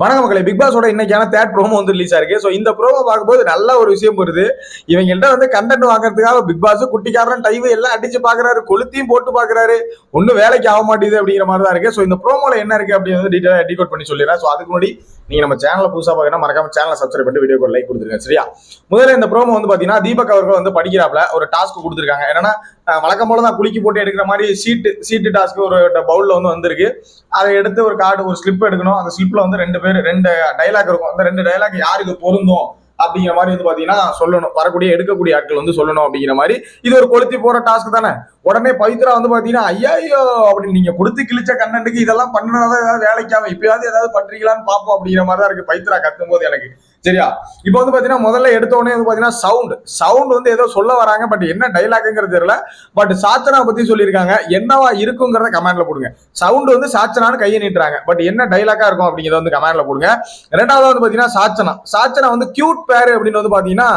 வணக்க மக்களே பிக் பாஸோட இன்னைக்கான தேர்ட் ப்ரோமோ வந்து ரிலீஸ் ஆயிருக்கு ஸோ இந்த ப்ரோமோ பார்க்கும்போது நல்ல ஒரு விஷயம் வருது இவங்கள்ட்ட வந்து கண்டென்ட் வாங்குறதுக்காக பிக் பாஸ் குட்டிக்காரன் டைவ் எல்லாம் அடிச்சு பாக்குறாரு கொளுத்தியும் போட்டு பாக்குறாரு. ஒன்றும் வேலைக்கு ஆக மாட்டேங்குது அப்படிங்கிற மாதிரி தான் இருக்கு. ஸோ இந்த ப்ரோமோல என்ன இருக்கு அப்படின்னு வந்து டீட்டெயிலாக டிகோட் பண்ணி சொல்லிடுறேன். ஸோ அதுக்கு முன்னாடி நீங்க நம்ம சேனலை புதுசாக பார்க்கணும் மறக்காம சேனலை சப்ஸ்கிரைப் பண்ணிட்டு வீடியோக்கு லைக் கொடுத்துருங்க சரியா? முதல்ல இந்த ப்ரோமோ வந்து பாத்தீங்கன்னா தீபக் அவர்கள் வந்து படிக்கிறாப்ல ஒரு டாஸ்க் கொடுத்துருக்காங்க. என்னன்னா வழக்கம் போல தான் குலுக்கி போட்டு எடுக்கிற மாதிரி சீட்டு சீட்டு டாஸ்க் ஒரு பவுலில் வந்து வந்திருக்கு. அதை எடுத்து ஒரு கார்டு ஒரு ஸ்லிப் எடுக்கணும். அந்த ஸ்லிப்பில் வந்து ரெண்டு பேர் ரெண்டு டைலாக் இருக்கும். அந்த ரெண்டு டைலாக் யாருக்கு பொருந்தும் அப்படிங்கிற மாதிரி வந்து பார்த்தீங்கன்னா சொல்லணும். வரக்கூடிய எடுக்கக்கூடிய ஆட்கள் வந்து சொல்லணும் அப்படிங்கிற மாதிரி. இது ஒரு கொளுத்தி போகிற டாஸ்க் தானே. உடனே பவித்ரா வந்து பார்த்தீங்கன்னா ஐயோ அப்படின்னு நீங்கள் கொடுத்து கிழிச்ச கண்டென்ட்டுக்கு இதெல்லாம் பண்ணுறதா ஏதாவது வேலைக்காம இப்பயாவது ஏதாவது பண்றீங்களான்னு பார்ப்போம் அப்படிங்கிற மாதிரி தான் இருக்குது பவித்ரா கத்தும் போது எனக்கு. சரியா? இப்போ வந்து பாத்தீங்கன்னா முதல்ல எடுத்தோடனே வந்து பாத்தீங்கன்னா சவுண்ட் சவுண்ட் வந்து ஏதோ சொல்ல வராங்க பட் என்ன டைலாக்ங்கிறது தெரியல. பட் சாச்சனா பத்தி சொல்லியிருக்காங்க. என்னவா இருக்குங்கிறத கமெண்ட்ல போடுங்க. சவுண்ட் வந்து சாச்சனான்னு கையை நீட்டுறாங்க. பட் என்ன டைலாக்கா இருக்கும் அப்படிங்கிறத வந்து கமெண்ட்ல போடுங்க. ரெண்டாவது வந்து பாத்தீங்கன்னா சாச்சனா சாச்சனா வந்து கியூட் பேரு அப்படின்னு வந்து பாத்தீங்கன்னா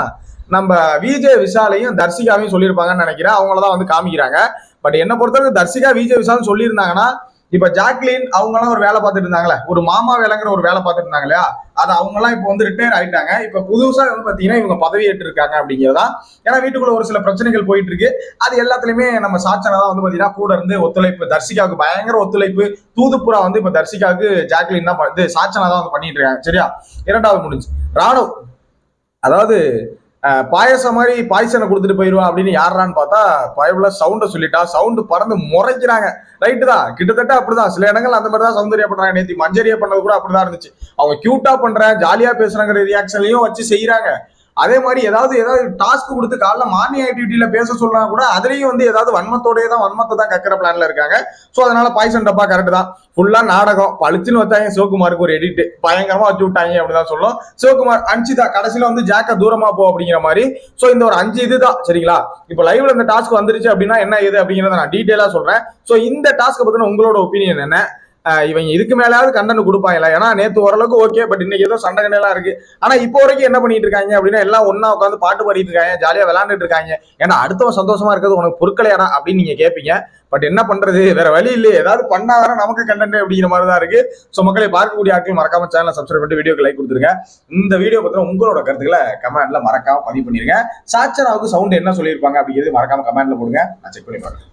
நம்ம விஜய் விஷாலையும் தர்சிகாவையும் சொல்லியிருப்பாங்கன்னு நினைக்கிறேன். அவங்கள தான் வந்து காமிக்கிறாங்க. பட் என்ன பொறுத்தவரைக்கும் தர்சிகா விஜய் விஷாலும் சொல்லியிருந்தாங்கன்னா இப்ப ஜாக்லின் அவங்க எல்லாம் ஒரு வேலை பார்த்துட்டு இருந்தாங்களே. ஒரு மாமா வேலைங்கிற ஒரு வேலை பார்த்துட்டு இருந்தாங்க இல்லையா? அது அவங்க எல்லாம் இப்போ வந்து ரிட்டையர் ஆயிட்டாங்க. இப்ப புதுசா வந்து பாத்தீங்கன்னா இவங்க பதவி ஏற்று இருக்காங்க அப்படிங்கிறதா. ஏன்னா வீட்டுக்குள்ள ஒரு சில பிரச்சனைகள் போயிட்டு இருக்கு. அது எல்லாத்துலயுமே நம்ம சாச்சனா தான் வந்து பாத்தீங்கன்னா கூட இருந்து ஒத்துழைப்பு தர்சிகாவுக்கு பயங்கர ஒத்துழைப்பு. தூதுப்புறா வந்து இப்ப தர்சிகாவுக்கு ஜாக்லின் தான் ப- இது சாச்சனா தான் வந்து பண்ணிட்டு இருக்காங்க. சரியா? இரண்டாவது முடிஞ்சு. ராணுவ அதாவது பாயசம் மாதிரி பாய்சனை கொடுத்துட்டு போயிடுவா அப்படின்னு யாரான்னு பார்த்தா பயவுல சவுண்டை சொல்லிட்டா. சவுண்டு பறந்து முறைக்கிறாங்க. ரைட்டு தான். கிட்டத்தட்ட அப்படிதான். சில இடங்கள் அந்த மாதிரி தான் சௌந்தர்யா பண்றாங்க நேத்தி மஞ்சரியா பண்ணது கூட அப்படிதான் இருந்துச்சு. அவங்க கியூட்டா பண்றேன் ஜாலியா பேசுறாங்கிற ரியாக்ஷன்லயும் வச்சு செய்யறாங்க அதே மாதிரி ஏதாவது ஏதாவது டாஸ்க் கொடுத்து காலைல மார்னிங் ஆக்டிவிட்டியில பேச சொல்றாங்க கூட அதுலயும் வந்து ஏதாவது வன்மத்தோடய தான் வன்மத்தை தான் கக்கிற பிளான்ல இருக்காங்க. ஸோ அதனால பாய்சன் டப்பா கரெக்ட் தான். ஃபுல்லா நாடகம். பளிச்சுன்னு வச்சாங்க சிவகுமாருக்கு ஒரு எடிட் பயங்கரமா வச்சு விட்டாங்க அப்படிதான் சொல்லும். சிவகுமார் அஞ்சுதா கடைசியில வந்து ஜாக்க தூரமா போ அப்படிங்கிற மாதிரி. ஸோ இந்த ஒரு அஞ்சு இதுதான். சரிங்களா? இப்போ லைவ்ல இந்த டாஸ்க் வந்துருச்சு அப்படின்னா என்ன இது அப்படிங்கிறத நான் டீட்டெயிலா சொல்றேன். ஸோ இந்த டாஸ்க்கை பத்தின உங்களோட ஒப்பீனியன் என்ன? இவங்க இதுக்கு மேலாவது கண்டனம் கொடுப்பாங்களா? ஏன்னா நேற்று ஓரளவுக்கு ஓகே பட் இன்னைக்கு ஏதோ சண்டை கண்டெல்லாம் இருக்கு. ஆனா இப்போ வரைக்கும் என்ன பண்ணிட்டு இருக்காங்க அப்படின்னா எல்லாம் ஒன்றா உட்காந்து பாட்டு பாடிட்டு இருக்காங்க ஜாலியா விளாண்டுட்டு இருக்காங்க. ஏன்னா அடுத்தவன் சந்தோஷமா இருக்கிறது உனக்கு பொருட்களையாடா அப்படின்னு நீங்க கேட்பீங்க பட் என்ன பண்றது? வேற வழி இல்லையே. ஏதாவது பண்ணாதானே நமக்கு கண்டென்ட் அப்படிங்கிற மாதிரி தான் இருக்கு. ஸோ மக்களை பார்க்கக்கூடிய ஆட்கள் மறக்காம சேனலை சப்ஸ்கிரைப் பண்ணிட்டு வீடியோக்கு லைக் கொடுத்துருங்க. இந்த வீடியோ பத்தின உங்களோட கருத்துக்களை கமெண்ட்ல மறக்காம பதிவு பண்ணிருங்க. சாச்சனாவுக்கு சவுண்ட் என்ன சொல்லியிருப்பாங்க அப்படிங்கிறது மறக்காம கமெண்ட்ல போடுங்க. நான் செக் பண்ணி பாருங்க